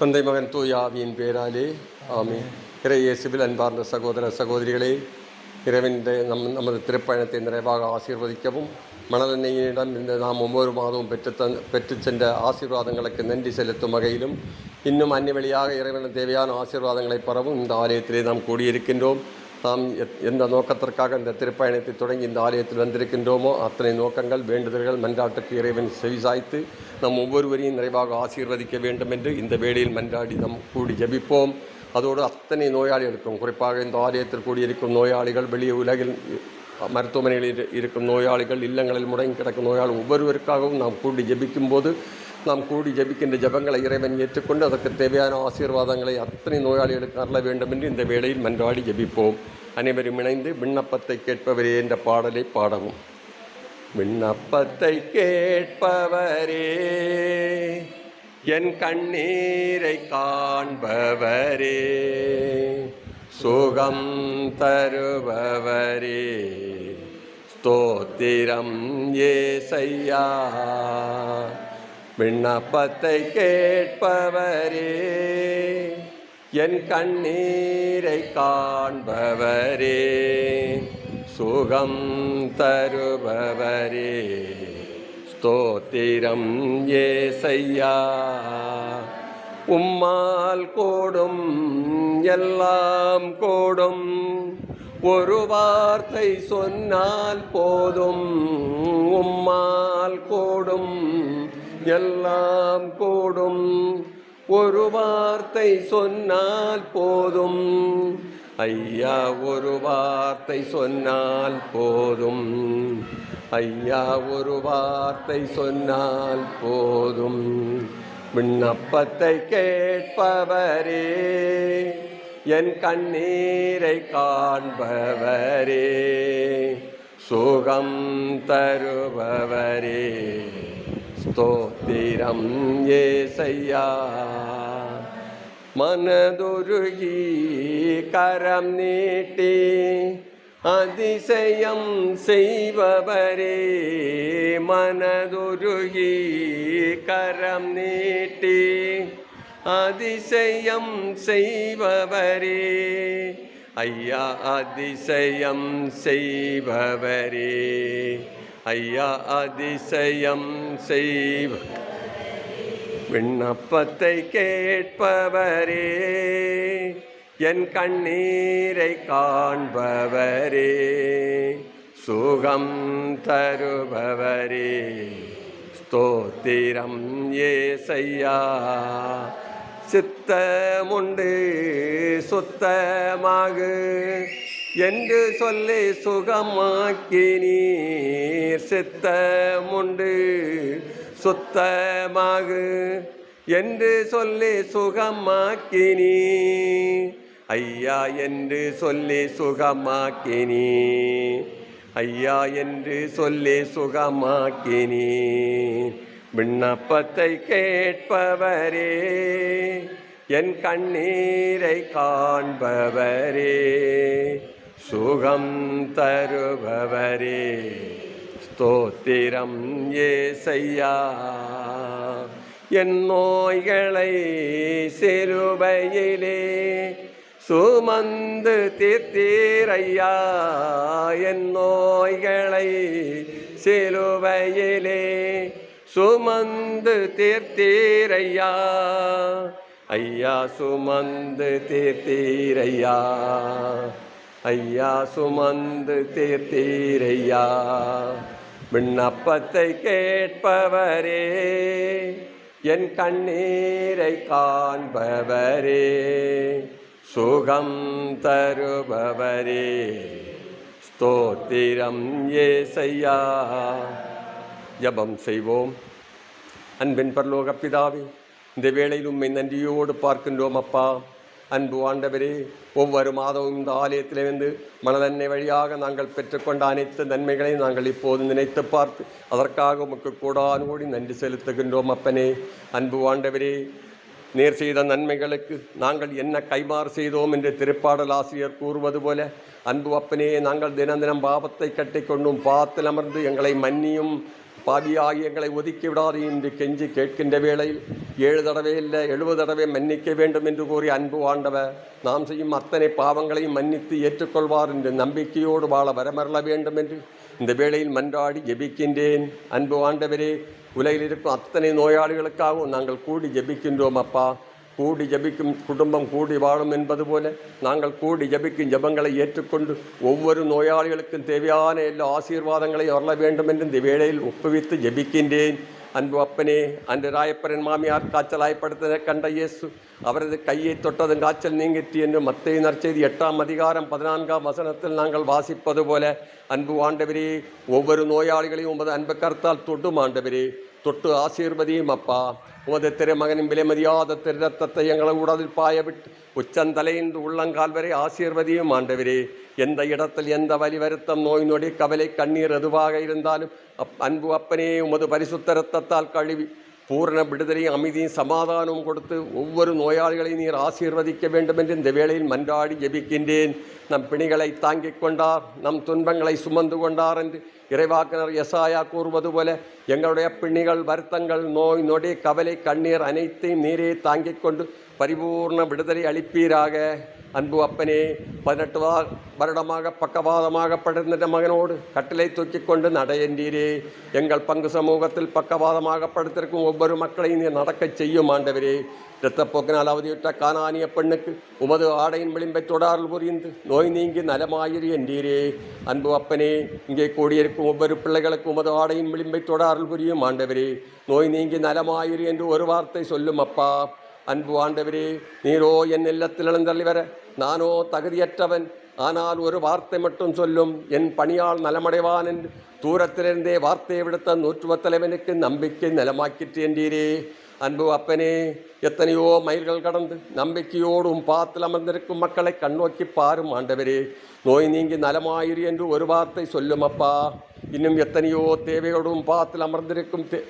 தந்தை மகன் தூயாவியின் பேராலே. ஆமே இறை இயேசுவில் அன்பார்ந்த சகோதர சகோதரிகளே இறைவனுடைய நம் நமது திருப்பயணத்தை நிறைவாக ஆசீர்வதிக்கவும் மணலெண்ணெயினிடம் இந்த நாம் ஒவ்வொரு மாதமும் பெற்று தந் பெற்று சென்ற ஆசீர்வாதங்களுக்கு நன்றி செலுத்தும் வகையிலும் இன்னும் அந்நிய வழியாக இறைவனுக்கு தேவையான ஆசீர்வாதங்களை பெறவும் இந்த ஆலயத்திலே நாம் கூடியிருக்கின்றோம். நாம் எந்த நோக்கத்திற்காக இந்த திருப்பயணத்தை தொடங்கி இந்த ஆலயத்தில் வந்திருக்கின்றோமோ அத்தனை நோக்கங்கள் வேண்டுதல்கள் மன்றாட்டுக்கு இறைவன் செவிசாய்த்து நம் ஒவ்வொருவரையும் நிறைவாக ஆசீர்வதிக்க வேண்டும் என்று இந்த வேளையில் மன்றாடி நாம் கூடி ஜபிப்போம். அதோடு அத்தனை நோயாளிகளுக்கும் குறிப்பாக இந்த ஆலயத்தில் கூடியிருக்கும் நோயாளிகள் வெளியே உலகில் மருத்துவமனைகளில் இருக்கும் நோயாளிகள் இல்லங்களில் முடங்கி கிடக்கும் நோயாளிகள் ஒவ்வொருவருக்காகவும் நாம் கூடி ஜெபிக்கும் போது நாம் கூடி ஜபிக்கின்ற ஜபங்களை இறைவன் ஏற்றுக்கொண்டு அதற்கு தேவையான ஆசீர்வாதங்களை அத்தனை நோயாளிகளுக்கு அருள வேண்டும் என்று இந்த வேளையில் மன்றாடி ஜபிப்போம். அனைவரும் இணைந்து விண்ணப்பத்தை கேட்பவரே என்ற பாடலை பாடவும். விண்ணப்பத்தை கேட்பவரே என் கண்ணீரை காண்பவரே சுகம் தருபவரே ஸ்தோத்திரம் ஏசையா. விண்ணப்பத்தை கேட்பவரே என் கண்ணீரை காண்பவரே சுகம் தருபவரே. ஸ்தோத்திரம் ஏசையா உம்மால் கோடும் எல்லாம் கோடும். ஒரு வார்த்தை சொன்னால் போதும் உம்மால் கோடும். எல்லாம் கூடும் ஒரு வார்த்தை சொன்னால் போதும். ஐயா ஒரு வார்த்தை சொன்னால் போதும். ஐயா ஒரு வார்த்தை சொன்னால் போதும். விண்ணப்பத்தை கேட்பவரே என் கண்ணீரை காண்பவரே சுகம் தருபவரே. ஸ்தோத்திரம் ஏசையா மனதுருகி கரம் நீட்டி அதிசயம் செய்பவரே மனதுருகி கரம் நீட்டி அதிசயம் செய்பவரே ஐயா அதிசயம் செய்பவரே ஐயா அதிசயம் செய்வ. விண்ணப்பத்தை கேட்பவரே என் கண்ணீரை காண்பவரே சுகம் தருபவரே. ஸ்தோத்திரம் ஏசையா சித்தமுண்டு சுத்தமாக. என்று சொல்லி சுகமாக்கி நீர் சித்தமுண்டு சுத்தமாகு என்று சொல்லி சுகமாக்கி நீ ஐயா என்று சொல்லி சுகமாக்கி நீ ஐயா என்று சொல்லி சுகமாக்கி நீ விண்ணப்பத்தை கேட்பவரே என் கண்ணீரை காண்பவரே சுகம் தருபவரே. ஸ்தோத்திரம் ஏசையா. என் நோய்களை சிறுபையிலே சுமந்து தீர்த்தீரையா. என் நோய்களை சிலுவையிலே சுமந்து தீர்த்தீரையா. ஐயா சுமந்து தீர்த்தீரையா. ஐயா சுமந்து தீர்த்தீரையா. விண்ணப்பத்தை கேட்பவரே என் கண்ணீரை காண்பவரே சுகம் தருபவரே. ஸ்தோத்திரம் ஏசையா. ஜபம் செய்வோம். அன்பின் பரலோக பிதாவே இந்த வேளையில் உண்மை நன்றியோடு பார்க்கின்றோம் அப்பா. அன்பு ஆண்டவரே ஒவ்வொரு மாதமும் இந்த ஆலயத்திலிருந்து வந்து வழியாக நாங்கள் பெற்றுக்கொண்ட அனைத்து நன்மைகளையும் நாங்கள் இப்போது நினைத்து பார்த்து அதற்காக உமக்கு கூடான் கூடி நன்றி செலுத்துகின்றோம் அப்பனே. அன்பு ஆண்டவரே நேர் செய்த நன்மைகளுக்கு நாங்கள் என்ன கைமாறு செய்தோம் என்று திருப்பாடல் ஆசிரியர் கூறுவது போல அன்பு அப்பனே நாங்கள் தினம் தினம் பாவத்தை கட்டிக்கொண்டும் பாத்தில் அமர்ந்து எங்களை மன்னியும் பாவியாகி எங்களை ஒதுக்கிவிடாது என்று கெஞ்சி கேட்கின்ற வேளையில் ஏழு தடவை இல்லை எழுபது தடவை மன்னிக்க வேண்டும் என்று கூறி அன்பு வாழ்ந்தவர் நாம் செய்யும் அத்தனை பாவங்களையும் மன்னித்து ஏற்றுக்கொள்வார் என்று நம்பிக்கையோடு வாழ வரமரல வேண்டும் என்று இந்த வேளையில் மன்றாடி ஜெபிக்கின்றேன். அன்பு ஆண்டவரே உலகில் இருக்கும் அத்தனை நோயாளிகளுக்காகவும் நாங்கள் கூடி ஜெபிக்கின்றோம் அப்பா. கூடி ஜபிக்கும் குடும்பம் கூடி வாழும் என்பது போல நாங்கள் கூடி ஜபிக்கும் ஜபங்களை ஏற்றுக்கொண்டு ஒவ்வொரு நோயாளிகளுக்கும் தேவையான எல்லா ஆசீர்வாதங்களையும் அருள வேண்டும் என்று இந்த வேளையில் ஒப்புவித்து ஜபிக்கின்றேன். அன்பு அப்பனே அன்று ராயப்பரன் மாமியார் காய்ச்சலாய்ப்படுத்த கண்ட இயேசு அவரது கையை தொட்டதும் காய்ச்சல் நீங்கிற்று என்று மத்திய நற்செய்தி எட்டாம் அதிகாரம் பதினான்காம் வசனத்தில் நாங்கள் வாசிப்பது போல அன்பு ஆண்டவரே ஒவ்வொரு நோயாளிகளையும் உமது அன்பு கருத்தால் தொட்டும் ஆண்டவரே. தொட்டு ஆசீர்வதியும் அப்பா. உமது திருமகனின் விலைமதியாத திருரத்தத்தை எங்களை உடலில் பாயவிட்டு உச்சந்தலையின்று உள்ளங்கால் வரை ஆசீர்வதியும் ஆண்டவரே. எந்த இடத்தில் எந்த வலி வருத்தம் நோய் நொடி கவலை கண்ணீர் எதுவாக இருந்தாலும் அப் அன்பு அப்பனே உமது பரிசுத்த இரத்தத்தால் கழுவி பூரண விடுதலையும் அமைதியும் சமாதானமும் கொடுத்து ஒவ்வொரு நோயாளிகளையும் நீர் ஆசீர்வதிக்க வேண்டும் என்று இந்த வேளையில் மன்றாடி ஜெபிக்கின்றேன். நம் பிணிகளை தாங்கிக் கொண்டார் நம் துன்பங்களை சுமந்து கொண்டார் என்று இறைவாக்கினர் எசாயா கூறுவது போல எங்களுடைய பிணிகள் வருத்தங்கள் நோய் நொடி கவலை கண்ணீர் அனைத்தையும் நீரே தாங்கிக் கொண்டு பரிபூர்ண விடுதலை அளிப்பீராக. அன்பு அப்பனே பதினெட்டு வா வருடமாக பக்கவாதமாக படுத்த மகனோடு கட்டிலை தூக்கி கொண்டு நடையன்றீரே. எங்கள் பங்கு சமூகத்தில் பக்கவாதமாக படுத்திருக்கும் ஒவ்வொரு மக்களையும் நீர் நடக்கச் செய்யும் ஆண்டவரே. இரத்தப்போக்கினால் அவதியுற்ற காணானிய பெண்ணுக்கு உமது ஆடையின் விளிம்பை தொடர்பு புரிந்து நோய் நீங்கி நலமாயிரு என்றீரே. அன்பு அப்பனே இங்கே கூடியிருக்கும் ஒவ்வொரு பிள்ளைகளுக்கும் உமது ஆடையின் விளிம்பை தொடர்பு புரியும் ஆண்டவரே. நோய் நீங்கி நலமாயிரு என்று ஒரு வார்த்தை சொல்லும் அப்பா. அன்பு ஆண்டவரே நீரோ என் இல்லத்தில் எழுந்தள்ளி வர நானோ தகுதியற்றவன் ஆனால் ஒரு வார்த்தை மட்டும் சொல்லும். என் பணியால் நலமடைவான் என்று தூரத்திலிருந்தே வார்த்தையை விடுத்த நூற்றுவத் தலைவனுக்கு நம்பிக்கை நலமாக்கிற்று என்றீரே அன்பு அப்பனே எத்தனையோ மைல்கள் கடந்து நம்பிக்கையோடும் பாத்தில் அமர்ந்திருக்கும் மக்களை கண்ணோக்கி பாரும் ஆண்டவரே. நோய் நீங்கி நலமாயிரு என்று ஒரு வார்த்தை சொல்லும் அப்பா. இன்னும் எத்தனையோ தேவையோடும் பாத்தில் அமர்ந்திருக்கும் தே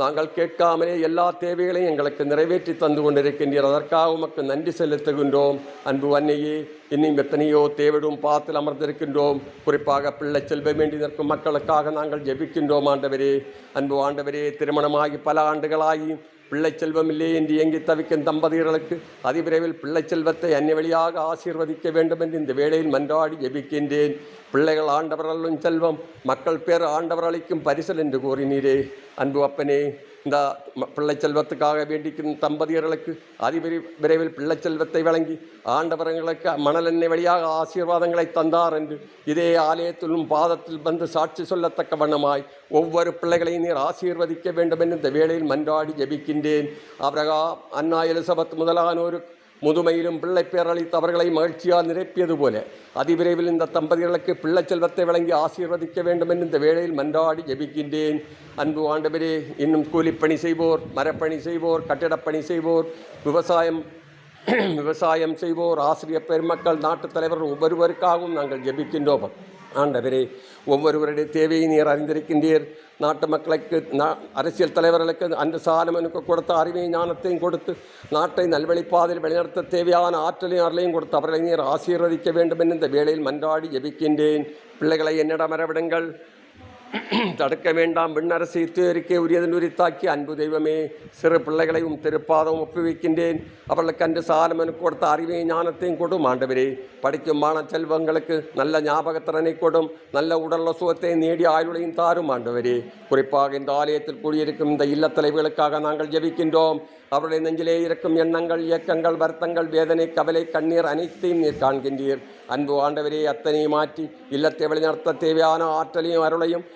நாங்கள் கேட்காமலே எல்லா தேவைகளையும் எங்களுக்கு நிறைவேற்றி தந்து கொண்டிருக்கின்றீர். அதற்காக உமக்கு நன்றி செலுத்துகின்றோம். அன்பு வன்னையே இன்னும் எத்தனையோ தேவையும் பாத்தில் அமர்ந்திருக்கின்றோம். குறிப்பாக பிள்ளை செல்வ வேண்டி நிற்கும் மக்களுக்காக நாங்கள் ஜெபிக்கின்றோம் ஆண்டவரே. அன்பு ஆண்டவரே திருமணமாகி பல ஆண்டுகளாகி பிள்ளை செல்வம் இல்லையே என்று இயங்கி தவிக்கும் தம்பதிகளுக்கு அதிவிரைவில் பிள்ளை செல்வத்தை அந்நிய வழியாக ஆசீர்வதிக்க வேண்டும் என்று இந்த வேளையில் மன்றாடி ஜெபிக்கின்றேன். பிள்ளைகள் ஆண்டவர்களும் செல்வம் மக்கள் பேர் ஆண்டவர் அளிக்கும் பரிசல் என்று கூறினீரே. அன்பு அப்பனே இந்த ம- பிள்ளை செல்வத்துக்காக வேண்டிக்கும் தம்பதியர்களுக்கு அதிபரி விரைவில் பிள்ளை செல்வத்தை வழங்கி ஆண்டவரங்களுக்கு மணலெண்ணெய் வழியாக ஆசீர்வாதங்களை தந்தார் என்று இதே ஆலயத்திலும் பாதத்தில் வந்து சாட்சி சொல்லத்தக்க வண்ணமாய் ஒவ்வொரு பிள்ளைகளையும் நீர் ஆசீர்வதிக்க வேண்டும் என்று இந்த வேளையில் மன்றாடி ஜெபிக்கின்றேன். அவரகா அண்ணா எலிசபத் முதலானோருக்கு முதுமையிலும் பிள்ளை பேரளித்து அவர்களை மகிழ்ச்சியால் நிரப்பியது போல. அதிவிரைவில் இந்த தம்பதிகளுக்கு பிள்ளை செல்வத்தை வழங்கி ஆசீர்வதிக்க வேண்டும் என்று இந்த வேளையில் மன்றாடி ஜெபிக்கின்றேன். அன்பு ஆண்டவரே இன்னும் கூலிப்பணி செய்வோர் மரப்பணி செய்வோர் கட்டிடப்பணி செய்வோர் விவசாயம் விவசாயம் செய்வோர் ஆசிரியர் பெருமக்கள் நாட்டுத் தலைவர்கள் ஒவ்வொருவருக்காகவும் நாங்கள் ஜெபிக்கின்றோம். ஆண்டவரே ஒவ்வொருவருடைய தேவையை நீர் அறிந்திருக்கின்றீர். நாட்டு மக்களுக்கு அரசியல் தலைவர்களுக்கு அன்று சாலமனுக்கு கொடுத்த அறிவையும் ஞானத்தையும் கொடுத்து நாட்டை நல்வழிப்பாதையில் வழிநடத்த தேவையான ஆற்றலையும் அருளையும் கொடுத்து அவர்களை நீர் ஆசீர்வதிக்க வேண்டும் என்று இந்த வேளையில் மன்றாடி ஜெபிக்கின்றேன். பிள்ளைகளை என்னிடம் வரவிடுங்கள் தடுக்க வேண்டாம் விண்ணரசு துயருக்கே உரியதன் உரித்தாக்கி அன்பு தெய்வமே சிறு பிள்ளைகளையும் திருப்பாதம் ஒப்புவிக்கின்றேன். அவர்களுக்கு அன்று சாலமனுக்கு கொடுத்த அறிவையும் ஞானத்தையும் கொடும் ஆண்டவரே. படிக்கும் மாண செல்வங்களுக்கு நல்ல ஞாபகத்திறனை கொடும் நல்ல உடல் சுகத்தை நீடி ஆயுளையும் தாரும் ஆண்டவரே. குறிப்பாக இந்த ஆலயத்தில் கூடியிருக்கும் இந்த இல்லத்தலைவர்களுக்காக நாங்கள் ஜெபிக்கின்றோம். அவருடைய நெஞ்சிலே இருக்கும் எண்ணங்கள் இயக்கங்கள் வருத்தங்கள் வேதனை கவலை கண்ணீர் அனைத்தையும் நீர் காண்கின்றீர். அன்பு ஆண்டவரே அத்தனை மாற்றி இல்லத்தை வழிநடத்த தேவையான ஆற்றலையும் அருளையும்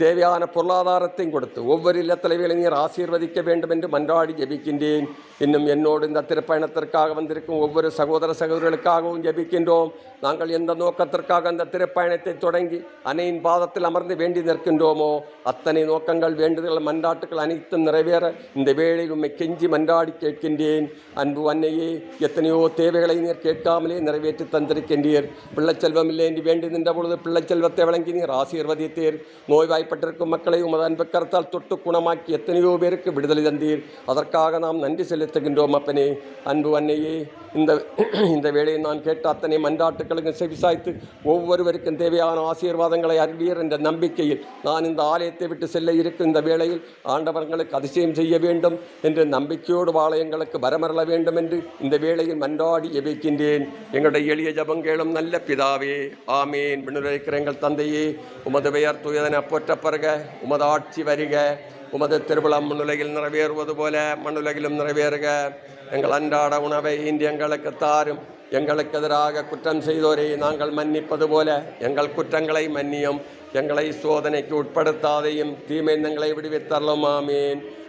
தேவையான பொருளாதாரத்தையும் கொடுத்து ஒவ்வொரு இல்லத்தலைவர்களை நீர் ஆசீர்வதிக்க வேண்டும் என்று மன்றாடி ஜெபிக்கின்றேன். இன்னும் என்னோடு இந்த திருப்பயணத்திற்காக வந்திருக்கும் ஒவ்வொரு சகோதர சகோதரர்களுக்காகவும் ஜெபிக்கின்றோம். நாங்கள் எந்த நோக்கத்திற்காக அந்த திருப்பயணத்தை தொடங்கி அன்னையின் பாதத்தில் அமர்ந்து வேண்டி நிற்கின்றோமோ அத்தனை நோக்கங்கள் வேண்டுதல் மன்றாட்டுகள் அனைத்தும் நிறைவேற இந்த வேளையில் உண்மை கெஞ்சி மன்றாடி கேட்கின்றேன். அன்பு அன்னையே எத்தனையோ தேவைகளை நீர் கேட்காமலே நிறைவேற்றி தந்திருக்கின்றீர். பிள்ளைச்செல்வம் இல்லை என்று வேண்டி நின்ற பொழுது பிள்ளைச்செல்வத்தை வழங்கி நீர் ஆசீர்வதித்தீர். நோய் நோய்வாய்ப்பட்டிருக்கும் மக்களை உமது அன்பு கரத்தால் தொட்டு குணமாக்கி எத்தனையோ பேருக்கு விடுதலை தந்தீர். அதற்காக நாம் நன்றி செலுத்துகின்றோம் அப்பனே. அன்பு அன்னையே இந்த இந்த வேளையை நான் கேட்ட அத்தனை மன்றாட்டுகளுக்கு செவிசாய்த்து ஒவ்வொருவருக்கும் தேவையான ஆசீர்வாதங்களை அறிவீர் என்ற நம்பிக்கையில் நான் இந்த ஆலயத்தை விட்டு செல்ல இருக்கும் இந்த வேளையில் ஆண்டவர்களுக்கு அதிசயம் செய்ய வேண்டும் என்று நம்பிக்கையோடு வாழ எங்களுக்கு வரமரல வேண்டும் என்று இந்த வேளையில் மன்றாடி எபிக்கின்றேன். எங்களுடைய எளிய ஜபங்கேளும் நல்ல பிதாவே ஆமேன். விண்ணுரைக்கிற எங்கள் தந்தையே உமது பெயர் துயதன போற்றப்பருக உமது ஆட்சி வருக உமது திருவிழம் மண்ணுலகில் நிறைவேறுவது போல மண்ணுலகிலும் நிறைவேறுக. எங்கள் அன்றாட உணவை இன்று எங்களுக்கு தாரும். எங்களுக்கு எதிராக குற்றம் செய்தோரை நாங்கள் மன்னிப்பது போல எங்கள் குற்றங்களை மன்னியும். எங்களை சோதனைக்கு உட்படுத்தாதையும் தீமை எங்களை விடுவித்தரலும். ஆமேன்.